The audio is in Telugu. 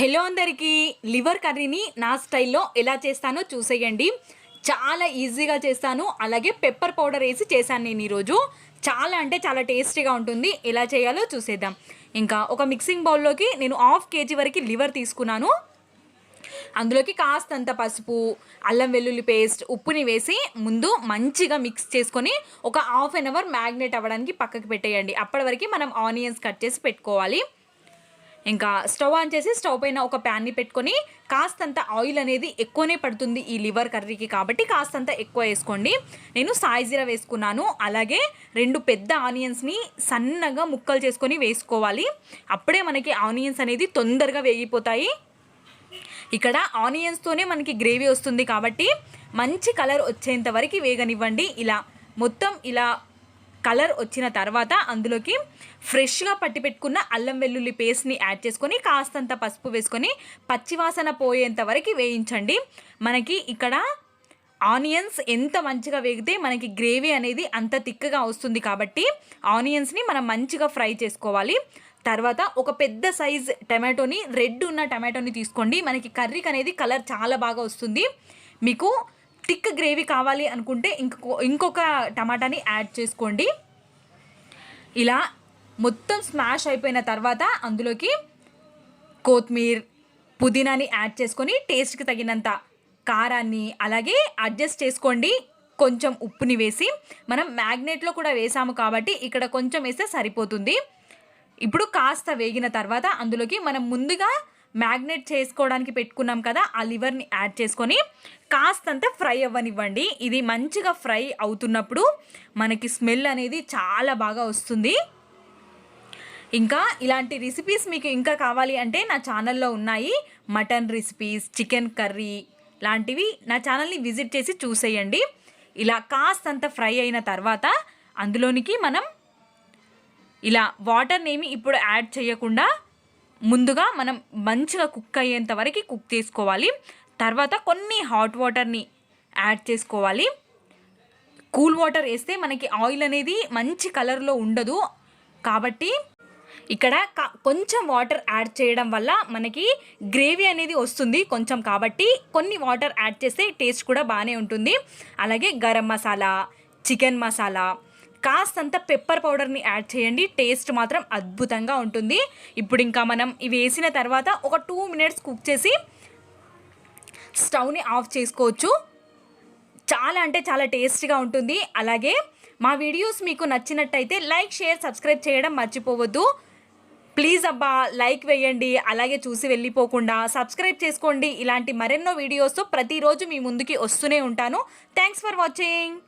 హలో అందరికీ లివర్ కర్రీని నా స్టైల్లో ఎలా చేస్తానో చూసేయండి. చాలా ఈజీగా చేస్తాను. అలాగే పెప్పర్ పౌడర్ వేసి చేశాను నేను ఈరోజు. చాలా అంటే చాలా టేస్టీగా ఉంటుంది. ఎలా చేయాలో చూసేద్దాం. ఇంకా ఒక మిక్సింగ్ బౌల్లోకి నేను హాఫ్ కేజీ వరకు లివర్ తీసుకున్నాను. అందులోకి కాస్తంత పసుపు అల్లం వెల్లుల్లి పేస్ట్ ఉప్పుని వేసి ముందు మంచిగా మిక్స్ చేసుకొని ఒక హాఫ్ అన్ అవర్ మ్యాగ్నేట్ అవ్వడానికి పక్కకి పెట్టేయండి. అప్పటి వరకు మనం ఆనియన్స్ కట్ చేసి పెట్టుకోవాలి. ఇంకా స్టవ్ ఆన్ చేసి స్టవ్ పైన ఒక ప్యాన్ని పెట్టుకొని కాస్తంత ఆయిల్ అనేది ఎక్కువనే పడుతుంది ఈ లివర్ కర్రీకి కాబట్టి కాస్తంత ఎక్కువ వేసుకోండి. నేను సాయిజీరా వేసుకున్నాను. అలాగే రెండు పెద్ద ఆనియన్స్ని సన్నగా ముక్కలు చేసుకొని వేసుకోవాలి. అప్పుడే మనకి ఆనియన్స్ అనేది తొందరగా వేగిపోతాయి. ఇక్కడ ఆనియన్స్తోనే మనకి గ్రేవీ వస్తుంది కాబట్టి మంచి కలర్ వచ్చేంత వరకు వేగనివ్వండి. ఇలా మొత్తం ఇలా కలర్ వచ్చిన తర్వాత అందులోకి ఫ్రెష్గా పట్టి పెట్టుకున్న అల్లం వెల్లుల్లి పేస్ట్ని యాడ్ చేసుకొని కాస్తంత పసుపు వేసుకొని పచ్చివాసన పోయేంత వరకు వేయించండి. మనకి ఇక్కడ ఆనియన్స్ ఎంత మంచిగా వేగితే మనకి గ్రేవీ అనేది అంత తిక్కగా వస్తుంది కాబట్టి ఆనియన్స్ని మనం మంచిగా ఫ్రై చేసుకోవాలి. తర్వాత ఒక పెద్ద సైజ్ టమాటోని రెడ్ ఉన్న టమాటోని తీసుకోండి. మనకి కర్రీకి అనేది కలర్ చాలా బాగా వస్తుంది. మీకు థిక్ గ్రేవీ కావాలి అనుకుంటే ఇంకొక ఇంకొక టమాటాని యాడ్ చేసుకోండి. ఇలా మొత్తం స్మాష్ అయిపోయిన తర్వాత అందులోకి కొత్తిమీర్ పుదీనాని యాడ్ చేసుకొని టేస్ట్కి తగినంత కారాన్ని అలాగే అడ్జస్ట్ చేసుకోండి. కొంచెం ఉప్పుని వేసి మనం మ్యాగ్నెట్లో కూడా వేసాము కాబట్టి ఇక్కడ కొంచెం వేస్తే సరిపోతుంది. ఇప్పుడు కాస్త వేగిన తర్వాత అందులోకి మనం ముందుగా మ్యాగ్నెట్ చేసుకోవడానికి పెట్టుకున్నాం కదా ఆ లివర్ని యాడ్ చేసుకొని కాస్తంత ఫ్రై అవ్వనివ్వండి. ఇది మంచిగా ఫ్రై అవుతున్నప్పుడు మనకి స్మెల్ అనేది చాలా బాగా వస్తుంది. ఇంకా ఇలాంటి రెసిపీస్ మీకు ఇంకా కావాలి అంటే నా ఛానల్లో ఉన్నాయి. మటన్ రెసిపీస్ చికెన్ కర్రీ లాంటివి నా ఛానల్ని విజిట్ చేసి చూసేయండి. ఇలా కాస్తంత ఫ్రై అయిన తర్వాత అందులోనికి మనం ఇలా వాటర్ని ఏమి ఇప్పుడు యాడ్ చేయకుండా ముందుగా మనం మంచిగా కుక్ అయ్యేంత వరకు కుక్ చేసుకోవాలి. తర్వాత కొన్ని హాట్ వాటర్ని యాడ్ చేసుకోవాలి. కూల్ వాటర్ వేస్తే మనకి ఆయిల్ అనేది మంచి కలర్లో ఉండదు. కాబట్టి ఇక్కడ క- కొంచెం వాటర్ యాడ్ చేయడం వల్ల మనకి గ్రేవీ అనేది వస్తుంది కొంచెం. కాబట్టి కొన్ని వాటర్ యాడ్ చేస్తే టేస్ట్ కూడా బాగానే ఉంటుంది. అలాగే గరం మసాలా చికెన్ మసాలా కాస్తంత పెప్పర్ పౌడర్ని యాడ్ చేయండి. టేస్ట్ మాత్రం అద్భుతంగా ఉంటుంది. ఇప్పుడు ఇంకా మనం ఇవి వేసిన తర్వాత ఒక టూ మినిట్స్ కుక్ చేసి స్టవ్ని ఆఫ్ చేసుకోవచ్చు. చాలా అంటే చాలా టేస్టీగా ఉంటుంది. అలాగే మా వీడియోస్ మీకు నచ్చినట్టయితే లైక్ షేర్ సబ్స్క్రైబ్ చేయడం మర్చిపోవద్దు. ప్లీజ్ అబ్బా లైక్ వేయండి. అలాగే చూసి వెళ్ళిపోకుండా సబ్స్క్రైబ్ చేసుకోండి. ఇలాంటి మరెన్నో వీడియోస్తో ప్రతిరోజు మీ ముందుకి వస్తూనే ఉంటాను. Thanks for watching